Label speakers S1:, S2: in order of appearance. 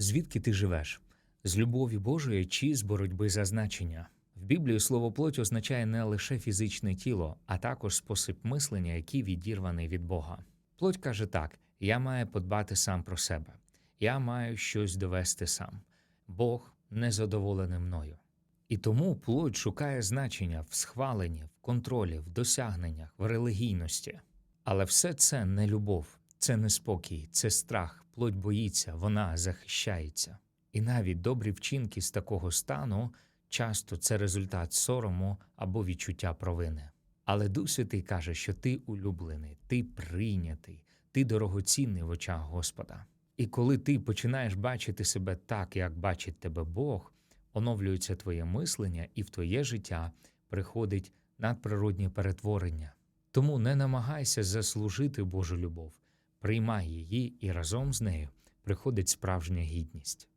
S1: Звідки ти живеш? З любові Божої чи з боротьби за значення? В Біблії слово плоть означає не лише фізичне тіло, а також спосіб мислення, який відірваний від Бога. Плоть каже так: я маю подбати сам про себе, я маю щось довести сам. Бог не задоволений мною. І тому плоть шукає значення в схваленні, в контролі, в досягненнях, в релігійності. Але все це не любов, це не спокій, це страх. Плоть боїться, вона захищається. І навіть добрі вчинки з такого стану часто це результат сорому або відчуття провини. Але Дух Святий каже, що ти улюблений, ти прийнятий, ти дорогоцінний в очах Господа. І коли ти починаєш бачити себе так, як бачить тебе Бог, оновлюється твоє мислення, і в твоє життя приходить надприроднє перетворення. Тому не намагайся заслужити Божу любов, приймай її, і разом з нею приходить справжня гідність.